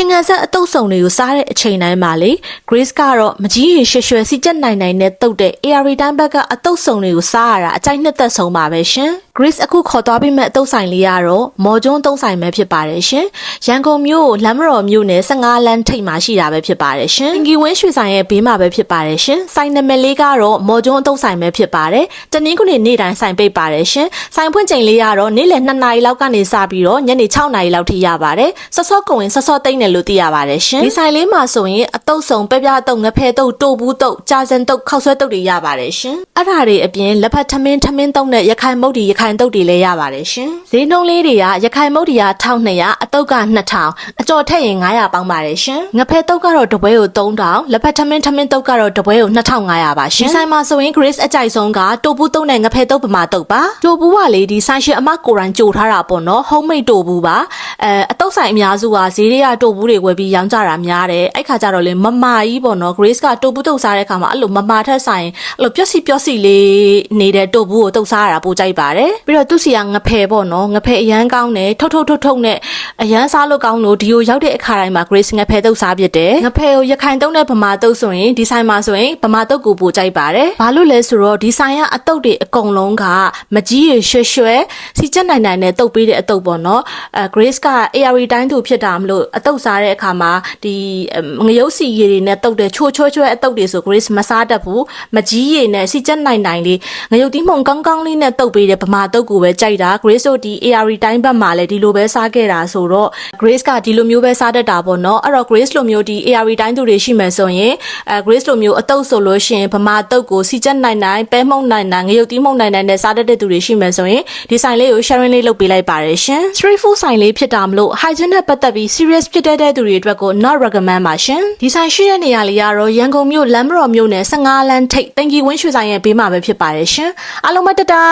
ချင်းငံဆက်အတုပ်စုံတွေကိုစားတဲ့အချိန်တိုင်းမှာလေ Grace ကတော့မကြီးရင်ရွှဲရွှဲစီချက်နိုင်နိုင်နဲ့တုတ်တဲ့ AR တိုင်းဘက်ကအတုပ်စုံတွေကိုစားရတာအကြိုက်နှစ်သက်ဆုံးပါပဲရှင် Grace အခုခေါ်သွားပြီးမဲ့အတုပ်ဆိုင်လေးကတော့မော်ကျွန်းအတုပ်ဆိုင်ပဲဖြစ်ပါတယ်ရှင်ရန်ကုန်မြို့လမ်းမတော်မြို့နယ်15လမ်းထိပ်မှာရှိတာပဲဖြစ်ပါတယ်ရှင်ငီဝင်းရွှေဆိုင်ရဲ့ဘေးမှာပဲဖြစ်ပါတယ်ရှင်ဆိုင်နံပါတ်လေးကတော့မော်ကျွန်းအတုပ်ဆိုင်ပဲဖြစ်ပါတယ်တနင်္ဂနွေနေ့တိုင်းဆိုင်ပိတ်ပါတယ်ရှင်ဆိုင်ဖွင့်ချိန်လေးကတော့နေ့လယ်2နာရီလောက်ကနေစပြီးတော့ညနေ6နာရီလောက်ထိရပါတယ်ဆော့ဆော့ကုံရင်ဆော့ဆော့တိတ်တယ်လို့သိရပါတယ်ရှင်ဒီဆိုင်လေးမှာဆိုရင်အတုပ်စုံပဲပြားတုပ်ငဖဲတုပ်တိုဘူးတုပ်ကြာစံတုပ်ခောက်ဆွဲတုပ်တွေရပါတယ်ရှင်အဲ့ဒါတွေအပြင်လက်ဖက်ထမင်းထမင်းတုပ်နဲ့ရခိုင်မုတ်ဒီရခိုင်တုပ်တွေလည်းရပါတယ်ရှင်ဈေးနှုန်းလေးတွေကရခိုင်မုတ်ဒီက1200အတုပ်က2000အကျော်ထက်ရင်900ပေါင်းပါတယ်ရှင်ငဖဲတုပ်ကတော့တပွဲကို3000လက်ဖက်ထမင်းထမင်းတုပ်ကတော့တပွဲကို2500ပါရှင်ဒီဆိုင်မှာဆိုရင် Grace အကြိုက်ဆုံးကတိုဘူးတုပ်နဲ့ငဖဲတုပ်ပမာတုပ်ပါတိုဘူးကလေဒီဆိုင်ရှင်အမကိုရိုင်းကြိုထားတာပေါ့နော် homemade တိုဘူးပါအဲအ တုပ်ဆိုင်အများစုကဈေးတွေကတိုဘူးတွေဝယ်ပြီးရောင်းကြတာများတယ်အဲ့ခါကျတော့လေမမာကြီးပေါ့နော် Grace ကတိုဘူးတုပ်စားတဲ့ခါမှာအဲ့လိုမမာထက်ဆိုင်အဲ့လိုပျက်စီပျက်စီလေးနေတဲ့တိုဘူးကိုတုပ်စားရတာပိုကြိုက်ပါတယ်ပြီးတော့သူ့စီကငဖဲပေါ့နော်ငဖဲအရန်ကောင်းတယ်ထုတ်ထုတ်ထုတ်ထုတ်နဲ့အရန်စားလို့ကောင်းလို့ဒီကိုရောက်တဲ့အခါတိုင်းမှာ Grace ငဖဲတုပ်စားဖြစ်တယ်ငဖဲကိုရခိုင်တုပ်နဲ့ဗမာတုပ်ဆိုရင်ဒီဆိုင်မှာဆိုရင်ဗမာတုပ်ကိုပိုကြိုက်ပါတယ်ဘာလို့လဲဆိုတော့ဒီဆိုင်ကအတုပ်တွေအကုန်လုံးကမကြီးရရွှဲရွှဲစီချက်နိုင်နိုင်နဲ့တုပ်ပေးတဲ့အတုပ်ပေါ့နော်အဲ Grace က AR တိုင်းသူဖြစ်တာမလို့အတုပ်စားတဲ့အခါမှာဒီငရုတ်စီရည်တွေနဲ့တုပ်တဲ့ချိုးချိုးချွဲအတုပ်တွေဆို Grace မစားတတ်ဘူးမကြီးရည်နဲ့စီချက်နိုင်နိုင်လေးငရုတ်တီးမှုန်ကောင်းကောင်းလေးနဲ့တုပ်ပေးတဲ့ဗမာတုပ်ကိုပဲကြိုက်တာ Grace တို့ဒီ AR တိုင်းဘက်မှာလည်းဒီလိုပဲစားခဲ့တာဆိုတော့ Grace ကဒီလိုမျိုးပဲစားတတ်တာပေါ့နော်အဲ့တော့ Grace လိုမျိုးဒီ AR တိုင်းသူတွေရှိမယ်ဆိုရင်အဲ Grace လိုမျိုးအတုပ်ဆိုလို့ရှိရင်ဗမာတုပ်ကိုစီချက်နိုင်နိုင်ပဲမှုန်နိုင်နိုင်ငရုတ်တီးမှုန်နိုင်နိုင်နဲ့စားတတ်တဲ့သူတွေရှိမယ်ဆိုရင်ဒီဆိုင်လေးကို sharing လေးလုပ်ပေးလိုက်ပါတယ်ရှင် street food ဆိုင်လေးဖြစ်တာမလို့ hygiene နဲ့ပတ်သက်ပြီး serious ဖြစ်တဲ့သူတွေအတွက်ကို not recommend ပါရှင်ဒီဆိုင်ရှိတဲ့နေရာလေးကတော့ရန်ကုန်မြို့လမ်းမတော်မြို့နယ်15လမ်းထိပ်တင်ကြီးဝင်းရွှေဆိုင်ရဲ့ဘေးမှာပဲဖြစ်ပါတယ်ရှင်အားလုံးပဲတတာ